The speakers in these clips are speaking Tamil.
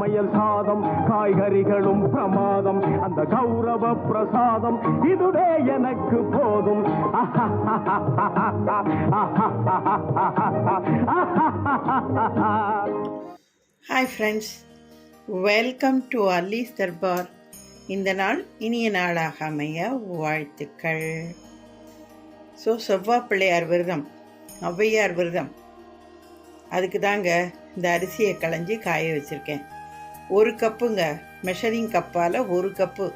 பிரசாதம் காய்கறிகளும் பிரமாதம் அந்த கௌரவ பிரசாதம் இதுவே எனக்கு போதும். Hi friends welcome to Alli's Darbar இந்த நாள் இனிய நாளாக அமைய வாழ்த்துக்கள். ஸோ செவ்வாய் பிள்ளையார் விரதம் ஔவையார் விரதம். அதுக்கு தாங்க இந்த அரிசியை களைஞ்சி காய வச்சுருக்கேன். ஒரு கப்புங்க. மெஷரிங் கப்பால் ஒரு கப்பு.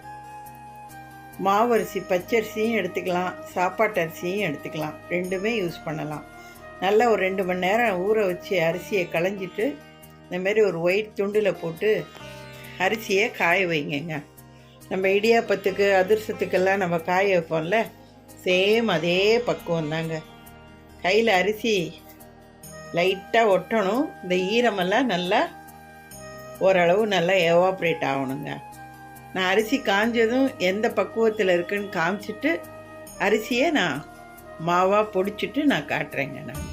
மாவரிசி பச்சரிசியும் எடுத்துக்கலாம். சாப்பாட்டு அரிசியும் எடுத்துக்கலாம். ரெண்டுமே யூஸ் பண்ணலாம். நல்லா ஒரு ரெண்டு மணி நேரம் ஊற வச்சு அரிசியை களைஞ்சிட்டு இந்தமாரி ஒரு ஒயிட் துண்டில் போட்டு அரிசியை காய வைங்கங்க. நம்ம இடியாப்பத்துக்கு அதிர்சத்துக்கெல்லாம் நம்ம காய வைப்போம்ல? சேம் அதே பக்குவம் தாங்க கையில் அரிசி லைட்டாக ஒட்டணும். இந்த ஈரமெல்லாம் நல்லா ஓரளவு நல்லா எவாப்ரேட் ஆகணுங்க. நான் அரிசி காஞ்சதும் எந்த பக்குவத்தில் இருக்குன்னு காமிச்சிட்டு அரிசியை நான் மாவாக பொடிச்சிட்டு நான் காட்டுறேங்க நான்.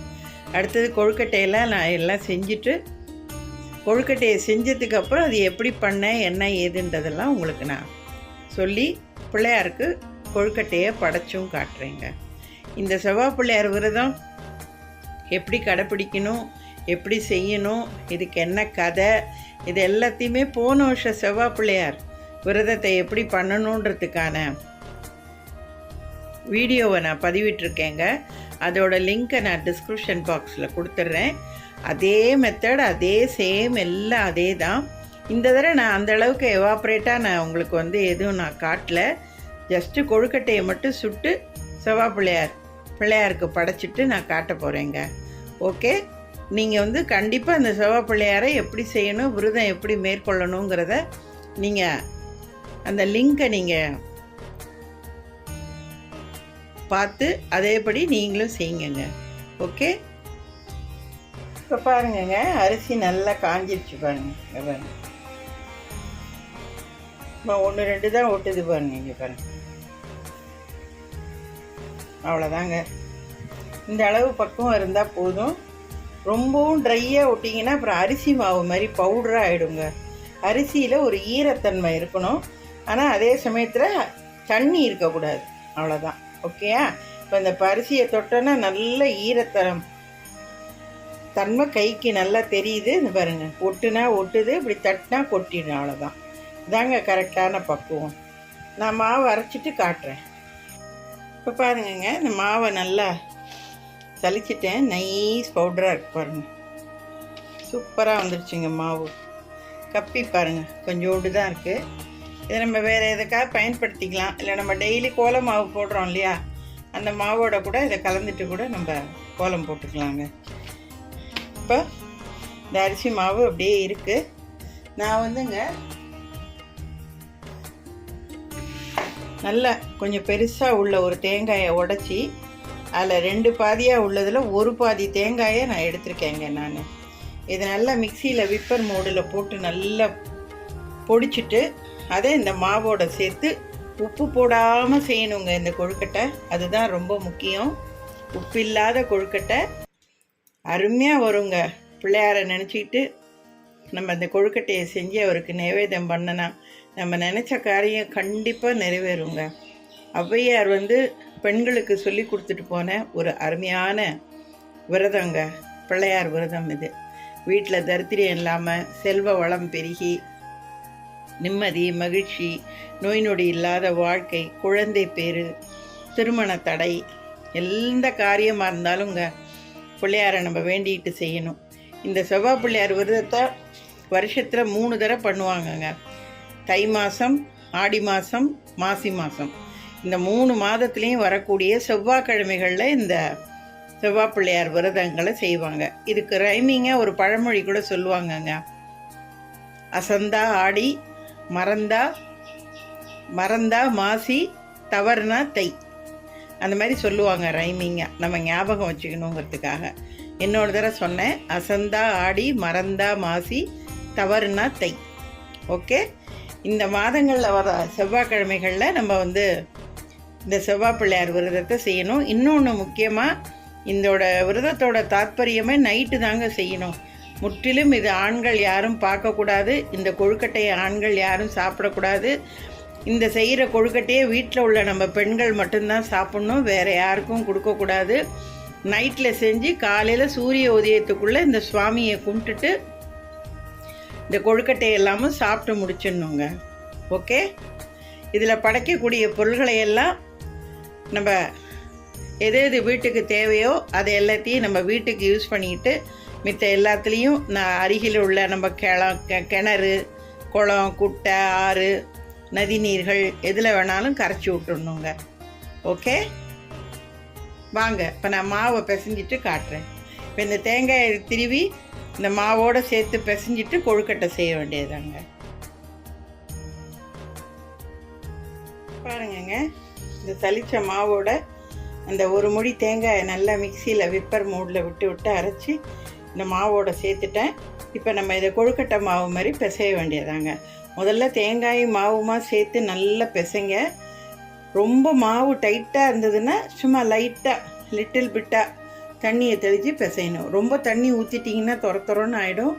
அடுத்தது கொழுக்கட்டையெல்லாம் நான் எல்லாம் செஞ்சுட்டு கொழுக்கட்டையை செஞ்சதுக்கு அப்புறம் அது எப்படி பண்ணேன் என்ன ஏதுன்றதெல்லாம் உங்களுக்கு நான் சொல்லி பிள்ளையாருக்கு கொழுக்கட்டையை படைச்சும் காட்டுறேங்க. இந்த செவ்வாய் பிள்ளையார் விரதம் எப்படி கடைப்பிடிக்கணும் எப்படி செய்யணும் இதுக்கு என்ன கதை இது எல்லாத்தையுமே போன வருஷம் செவ்வாய் பிள்ளையார் விரதத்தை எப்படி பண்ணணுன்றதுக்கான வீடியோவை நான் பதிவிட்டிருக்கேங்க. அதோட லிங்க்கை நான் டிஸ்கிரிப்ஷன் பாக்ஸில் கொடுத்துட்றேன். அதே மெத்தட் அதே சேம் எல்லாம் அதே தான். இந்த தடவை நான் அந்த அளவுக்கு எவாப்ரேட்டாக நான் உங்களுக்கு வந்து எதுவும் நான் காட்டல. ஜஸ்ட்டு கொழுக்கட்டையை மட்டும் சுட்டு செவ்வா பிள்ளையார் பிள்ளையாருக்கு படைச்சிட்டு நான் காட்ட போகிறேங்க ஓகே நீங்கள் வந்து கண்டிப்பாக அந்த செவ்வா பிள்ளையாரை எப்படி செய்யணும் விரதம் எப்படி மேற்கொள்ளணுங்கிறத நீங்கள் அந்த லிங்கை நீங்கள் பார்த்து அதேபடி நீங்களும் செய்யுங்க ஓகே? இப்போ பாருங்கங்க அரிசி நல்லா காஞ்சிருச்சு பாருங்க பாருங்க. இப்போ ஒன்று ரெண்டு தான் ஒட்டுது பாருங்க இங்கே பாருங்க. அவ்வளோதாங்க இந்த அளவு பக்குவம் இருந்தால் போதும். ரொம்பவும் ட்ரையாக விட்டிங்கன்னா அப்புறம் அரிசி மாவு மாதிரி பவுடராக ஆகிடுங்க அரிசியில் ஒரு ஈரத்தன்மை இருக்கணும். ஆனால் அதே சமயத்தில் தண்ணி இருக்கக்கூடாது. அவ்வளோதான் ஓகேயா இப்போ இந்த பரிசியை தொட்டோன்னா நல்ல ஈரத்தனம் தன்மை கைக்கு நல்லா தெரியுது. இந்த பாருங்க. ஒட்டுனா ஒட்டுது இப்படி தட்டினா கொட்டிடும். அவ்வளோதான் இதாங்க கரெக்டான பக்குவம். நான் மாவு அரைச்சிட்டு காட்டுறேன். இப்போ பாருங்கங்க இந்த மாவை நல்லா சலிச்சிட்டேன் நைஸ் பவுடராக இருக்கு பாருங்கள் சூப்பராக வந்துருச்சுங்க மாவு. கப்பி பாருங்க. கொஞ்சோண்டு தான் இருக்குது இதை நம்ம வேறு எதுக்காக பயன்படுத்திக்கலாம்? இல்லை நம்ம டெய்லி கோலம் மாவு போடுறோம் இல்லையா? அந்த மாவோட கூட இதை கலந்துட்டு கூட நம்ம கோலம் போட்டுக்கலாங்க. இப்போ இந்த அரிசி மாவு அப்படியே இருக்குது நான் வந்துங்க நல்லா கொஞ்சம் பெருசாக உள்ள ஒரு தேங்காயை உடச்சி அதில் ரெண்டு பாதியாக உள்ளதில் ஒரு பாதி தேங்காயை நான் எடுத்திருக்கேங்க நான். இதை நல்லா மிக்சியில் விப்பர் மோடில் போட்டு நல்லா பொடிச்சிட்டு அதை இந்த மாவோட சேர்த்து உப்பு போடாமல் செய்யணுங்க இந்த கொழுக்கட்டை. அதுதான் ரொம்ப முக்கியம். உப்பு இல்லாத கொழுக்கட்டை அருமையாக வருங்க. பிள்ளையாரை நினச்சிக்கிட்டு நம்ம அந்த கொழுக்கட்டையை செஞ்சு அவருக்கு நைவேதம் பண்ணனா நம்ம நினச்ச காரியம் கண்டிப்பாக நிறைவேறுங்க. ஔவையார் வந்து பெண்களுக்கு சொல்லி கொடுத்துட்டு போன ஒரு அருமையான விரதங்க பிள்ளையார் விரதம் இது. வீட்டில் தரித்திரியம் இல்லாமல் செல்வ வளம் பெருகி நிம்மதி மகிழ்ச்சி நோய் நொடி இல்லாத வாழ்க்கை குழந்தை பேரு திருமண தடை எந்த காரியமாக இருந்தாலுங்க பிள்ளையாரை நம்ம வேண்டிக்கிட்டு செய்யணும். இந்த செவ்வாய் பிள்ளையார் விரதத்தை வருஷத்தில் மூணு தடவை பண்ணுவாங்கங்க. தை மாதம் ஆடி மாதம் மாசி மாதம் இந்த மூணு மாதத்துலேயும் வரக்கூடிய செவ்வாய்க்கிழமைகளில் இந்த செவ்வாப்பிள்ளையார் விரதங்களை செய்வாங்க. இதுக்கு ரைமிங்காக ஒரு பழமொழி கூட சொல்லுவாங்கங்க. அசந்தா ஆடி மறந்தா மறந்தா மாசி தவறுனா தை. அந்த மாதிரி சொல்லுவாங்க ரைமிங்காக நம்ம ஞாபகம் வச்சுக்கணுங்கிறதுக்காக. இன்னொரு தடவை சொன்னேன் அசந்தா ஆடி மறந்தா மாசி தவறுனா தை. ஓகே? இந்த மாதங்களில் வர செவ்வாய்க்கிழமைகளில் நம்ம வந்து இந்த செவ்வாப்பிள்ளையார் விரதத்தை செய்யணும். இன்னொன்று முக்கியமாக இதோட விரதத்தோட தாத்பரியமே நைட்டு தாங்க செய்யணும். முற்றிலும் இது ஆண்கள் யாரும் பார்க்கக்கூடாது. இந்த கொழுக்கட்டையை ஆண்கள் யாரும் சாப்பிடக்கூடாது. இந்த செய்கிற கொழுக்கட்டையை வீட்டில் உள்ள நம்ம பெண்கள் மட்டும்தான் சாப்பிட்ணும். வேறு யாருக்கும் கொடுக்கக்கூடாது. நைட்டில் செஞ்சு காலையில் சூரிய உதயத்துக்குள்ளே இந்த சுவாமியை கும்பிட்டுட்டு இந்த கொழுக்கட்டை எல்லாமும் சாப்பிட்டு முடிச்சிடணுங்க. ஓகே? இதில் படைக்கக்கூடிய பொருள்களை எல்லாம் நம்ம எது எது வீட்டுக்கு தேவையோ அதை எல்லாத்தையும் நம்ம வீட்டுக்கு யூஸ் பண்ணிக்கிட்டு மித்த எல்லாத்துலேயும் நான் அருகில் உள்ள நம்ம கிளம் கெ- கிணறு குளம் குட்டை ஆறு நதிநீர்கள் எதில் வேணாலும் கரைச்சி விட்டுடணுங்க ஓகே வாங்க இப்போ நான் மாவை பிசைஞ்சிட்டு காட்டுறேன். இப்போ இந்த தேங்காயை திருவி இந்த மாவோடு சேர்த்து பிசைஞ்சிட்டு கொழுக்கட்டை செய்ய வேண்டியதாங்க பாருங்கங்க. இந்த சளிச்ச மாவோட அந்த ஒரு முடி தேங்காயை நல்லா மிக்சியில் விப்பர் மூடில் விட்டு விட்டு அரைச்சி இந்த மாவோட சேர்த்துட்டேன். இப்போ நம்ம இதை கொழுக்கட்டை மாவு மாதிரி பிசைய வேண்டியதாங்க. முதல்ல தேங்காய் மாவுமா சேர்த்து நல்லா பிசைங்க. ரொம்ப மாவு டைட்டாக இருந்ததுன்னா சும்மா லைட்டாக லிட்டில் பிட்டாக தண்ணியை தெளித்து பிசையணும். ரொம்ப தண்ணி ஊற்றிட்டிங்கன்னா தொர ஆகிடும்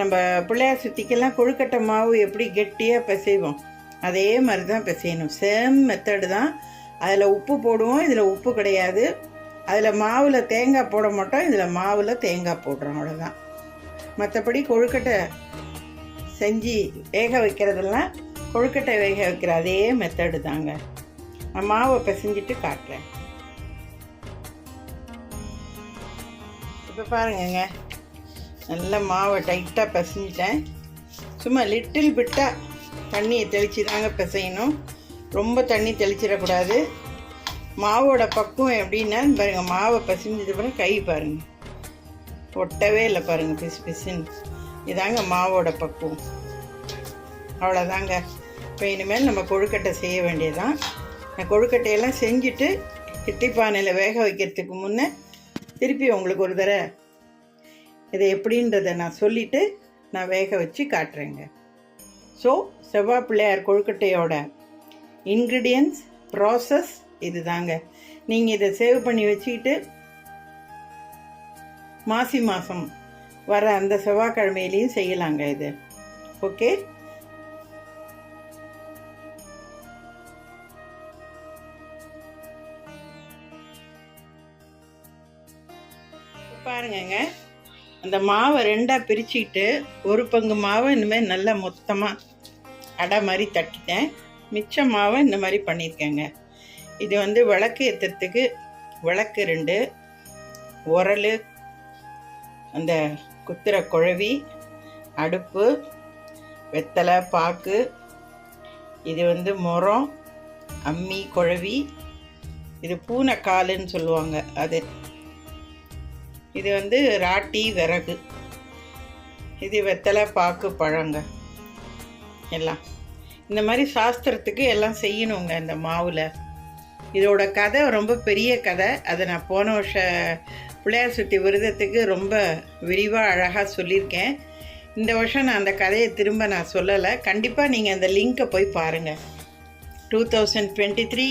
நம்ம பிள்ளையார் சுற்றிக்கெல்லாம் கொழுக்கட்டை மாவு எப்படி கெட்டியாக பிசைவோம்? அதே மாதிரி தான் பிசையணும். சேம் மெத்தடு தான். அதில் உப்பு போடுவோம் இதில் உப்பு கிடையாது. அதில் மாவில் தேங்காய் போட மாட்டோம் இதில் மாவில் தேங்காய் போடுறோம் அவ்வளோதான் மற்றபடி கொழுக்கட்டை செஞ்சு வேக வைக்கிறதெல்லாம் கொழுக்கட்டை வேக வைக்கிற அதே மெத்தடு தாங்க. நான் மாவை பிசைஞ்சிட்டு காட்டுறேன். இப்போ பாருங்கங்க. நல்ல மாவை டைட்டாக பிசைஞ்சிட்டேன். சும்மா லிட்டில் பிட்டாக தண்ணியை தெளித்து தாங்க பிசையணும். ரொம்ப தண்ணி தெளிச்சிடக்கூடாது. மாவோட பக்குவம் எப்படின்னா பாருங்க மாவை பசிஞ்சது பிறகு கை பாருங்க. ஒட்டவே இல்லை பாருங்க பிசு பிசுன்னு. இதாங்க மாவோட பக்குவம். அவ்வளோதாங்க. இப்போ இனிமேல் நம்ம கொழுக்கட்டை செய்ய வேண்டியதுதான். நான் கொழுக்கட்டையெல்லாம் செஞ்சுட்டு இட்லி பானையில் வேக வைக்கிறதுக்கு முன்னே திருப்பி உங்களுக்கு ஒரு தடவை இதை எப்படின்றத நான் சொல்லிவிட்டு நான் வேக வச்சு காட்டுறேங்க. ஸோ செவ்வாய் பிள்ளையார் கொழுக்கட்டையோட இன்க்ரீடியன்ஸ் ப்ராசஸ் இதுதாங்க. நீங்கள் இதை சேவ் பண்ணி வச்சுக்கிட்டு மாசி மாதம் வர அந்த செவ்வாய்க்கிழமையிலையும் செய்யலாங்க இது. ஓகே பாருங்கங்க. அந்த மாவை ரெண்டாக பிரிச்சுக்கிட்டு ஒரு பங்கு மாவை இனிமேல் நல்லா மொத்தமாக அடை மாதிரி தட்டிட்டேன். மிச்ச மாவை இந்த மாதிரி பண்ணியிருக்கேங்க. இது வந்து விளக்கு ஏற்றுறதுக்கு விளக்கு ரெண்டு உரல் அந்த குத்துற குழவி அடுப்பு வெத்தலை பாக்கு இது வந்து முறம் அம்மி குழவி இது பூனைக்காலுன்னு சொல்லுவாங்க அது. இது வந்து ராட்டி விறகு. இது வெத்தலை பாக்கு பழங்க. எல்லாம். இந்த மாதிரி சாஸ்திரத்துக்கு எல்லாம் செய்யணுங்க இந்த மாவில். இதோட கதை ரொம்ப பெரிய கதை. அதை நான் போன வருஷ பிள்ளையார் சுற்றி விரதத்துக்கு ரொம்ப விரிவாக அழகாக சொல்லியிருக்கேன். இந்த வருஷம் நான் அந்த கதையை திரும்ப நான் சொல்லலை. கண்டிப்பாக நீங்கள் அந்த லிங்க்கை போய் பாருங்கள் two thousand twenty three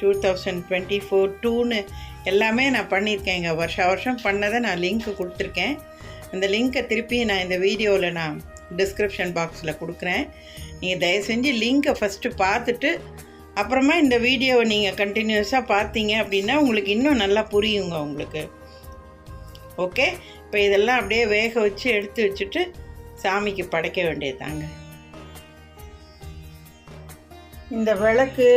two thousand twenty four டூன்னு எல்லாமே நான் பண்ணியிருக்கேன் இங்கே வருஷ வருஷம் பண்ணதை நான் லிங்க்கு கொடுத்துருக்கேன். அந்த லிங்க்கை திருப்பி நான் இந்த வீடியோவில் நான் டிஸ்கிரிப்ஷன் பாக்ஸில் கொடுக்குறேன். நீங்கள் தயவு செஞ்சு லிங்க்கை ஃபஸ்ட்டு பார்த்துட்டு அப்புறமா இந்த வீடியோவை நீங்கள் கண்டினியூஸாக பார்த்தீங்க அப்படின்னா உங்களுக்கு இன்னும் நல்லா புரியுங்க உங்களுக்கு. ஓகே இப்போ இதெல்லாம் அப்படியே வேக வச்சு எடுத்து வச்சுட்டு சாமிக்கு படைக்க வேண்டியதாங்க இந்த விளக்கு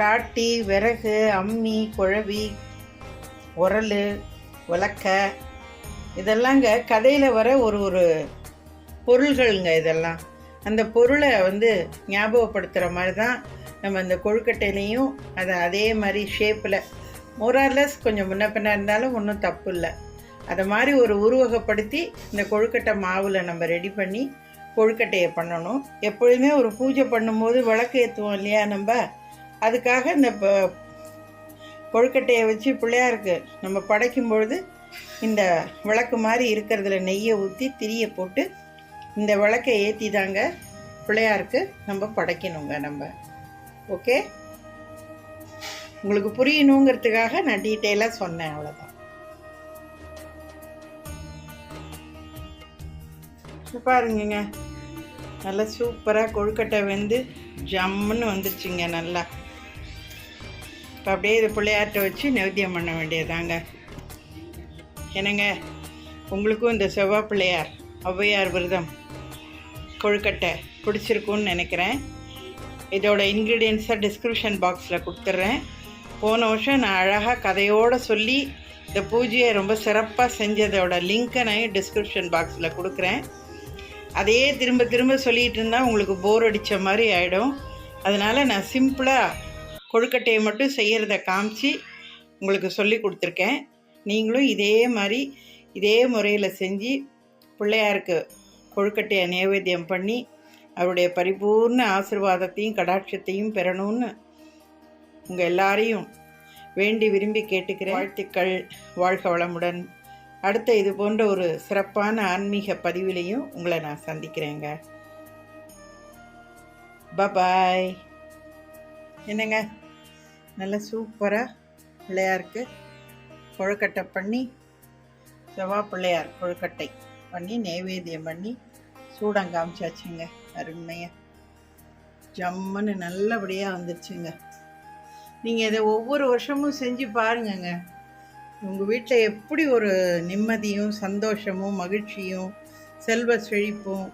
ராட்டி விறகு அம்மி குழவி உரல் விளக்க இதெல்லாங்க கதையில் வர ஒரு ஒரு பொருள்கள்ங்க இதெல்லாம். அந்த பொருளை வந்து ஞாபகப்படுத்துகிற மாதிரி தான் நம்ம இந்த கொழுக்கட்டையிலையும் அதை அதே மாதிரி ஷேப்பில் மோரார்லஸ் கொஞ்சம் முன்ன பின்ன இருந்தாலும் ஒன்றும் தப்பு இல்லை. அதை மாதிரி ஒரு உருவகப்படுத்தி இந்த கொழுக்கட்டை மாவில் நம்ம ரெடி பண்ணி கொழுக்கட்டையை பண்ணணும். எப்பொழுதுமே ஒரு பூஜை பண்ணும்போது விளக்கு ஏற்றுவோம் இல்லையா நம்ம? அதுக்காக இந்த ப- கொழுக்கட்டையை வச்சு பிள்ளையாருக்கு நம்ம படைக்கும் பொழுது இந்த விளக்கு மாதிரி இருக்கிறதுல நெய்யை ஊற்றி திரியை போட்டு இந்த விளக்கை ஏற்றி தாங்க பிள்ளையாருக்கு நம்ம படைக்கணுங்க நம்ம. ஓகே உங்களுக்கு புரியணுங்கிறதுக்காக நான் டீட்டெயிலாக சொன்னேன் அவ்வளோதான் இப்ப பாருங்கங்க. நல்லா சூப்பராக கொழுக்கட்டை வெந்து ஜம்முன்னு வந்துருச்சுங்க நல்லா. இப்போ அப்படியே இது பிள்ளையார்ட்ட வச்சு நைவேத்தியம் பண்ண வேண்டியதாங்க என்னங்க? உங்களுக்கும் இந்த செவ்வாய் பிள்ளையார் ஔவையார் விரதம். கொழுக்கட்டை பிடிச்சிருக்குன்னு நினைக்கிறேன். இதோட இன்க்ரீடியன்ஸை டிஸ்கிரிப்ஷன் பாக்ஸில் கொடுத்துட்றேன் போன வருஷம் நான் அழகாக கதையோடு சொல்லி இந்த பூஜையை ரொம்ப சிறப்பாக செஞ்சதோட லிங்க்கை நான் டிஸ்கிரிப்ஷன் பாக்ஸில் கொடுக்குறேன். அதையே திரும்ப திரும்ப சொல்லிகிட்டு இருந்தால் உங்களுக்கு போர் அடித்த மாதிரி ஆகிடும் அதனால் நான் சிம்பிளாக கொழுக்கட்டையை மட்டும் செய்கிறத காமிச்சு உங்களுக்கு சொல்லி கொடுத்துருக்கேன். நீங்களும் இதே மாதிரி இதே முறையில் செஞ்சு பிள்ளையாருக்கு கொழுக்கட்டையை நைவேத்தியம் பண்ணி அவருடைய பரிபூர்ண ஆசிர்வாதத்தையும் கடாட்சத்தையும் பெறணும்னு உங்கள் எல்லாரையும் வேண்டி விரும்பி கேட்டுக்கிறேன். வாழ்த்துக்கள் வாழ்க வளமுடன். அடுத்த இது போன்ற ஒரு சிறப்பான ஆன்மீக பதிவிலையும் உங்களை நான் சந்திக்கிறேங்க. பபாய் என்னங்க? நல்லா சூப்பராக பிள்ளையாருக்கு கொழுக்கட்டை பண்ணி செவ்வாய் பிள்ளையார் கொழுக்கட்டை. பண்ணி நைவேத்தியம் பண்ணி சூடம் காமிச்சாச்சுங்க. அருமையாக ஜம்முன்னு நல்லபடியாக வந்துருச்சுங்க. நீங்கள் இதை ஒவ்வொரு வருஷமும் செஞ்சு பாருங்கங்க. உங்கள் வீட்டில் எப்படி ஒரு நிம்மதியும் சந்தோஷமும் மகிழ்ச்சியும் செல்வ செழிப்பும்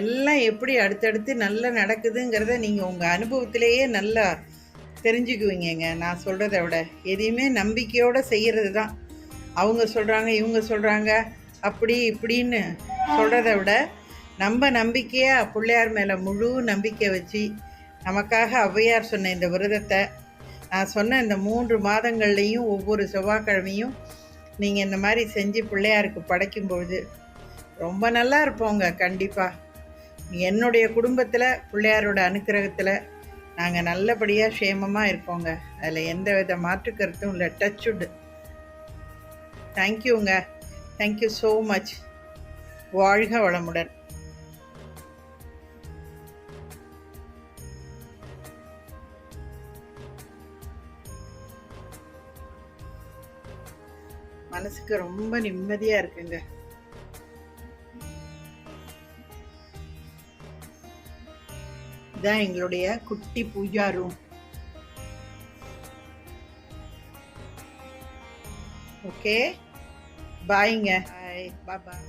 எல்லாம் எப்படி அடுத்தடுத்து நல்லா நடக்குதுங்கிறத நீங்கள் உங்கள் அனுபவத்திலேயே நல்லா தெரிஞ்சுக்குவீங்கங்க. நான் சொல்கிறத விட. எதையுமே நம்பிக்கையோடு செய்கிறது தான். அவங்க சொல்கிறாங்க இவங்க சொல்கிறாங்க அப்படி இப்படின்னு சொல்கிறத விட நம்ம நம்பிக்கையாக பிள்ளையார் மேலே முழு நம்பிக்கை வச்சு நமக்காக ஔவையார் சொன்ன இந்த விரதத்தை நான் சொன்ன இந்த மூன்று மாதங்கள்லேயும் ஒவ்வொரு செவ்வாய்க்கிழமையும் நீங்கள் இந்த மாதிரி செஞ்சு பிள்ளையாருக்கு படைக்கும் பொழுது ரொம்ப நல்லா இருப்போங்க கண்டிப்பாக என்னுடைய குடும்பத்தில் பிள்ளையாரோட அனுக்கிரகத்தில் நாங்கள் நல்லபடியாக க்ஷேமமாக இருப்போங்க. அதில் எந்த வித மாற்று கருத்தும் இல்லை டச்சுடு தேங்க்யூங்க தேங்க்யூ ஸோ மச் வாழ்க வளமுடன். மனசுக்கு ரொம்ப நிம்மதியாக இருக்குங்க. இதான் எங்களுடைய குட்டி பூஜா ரூம் ஓகே பாய்ங்க பாய் பாய்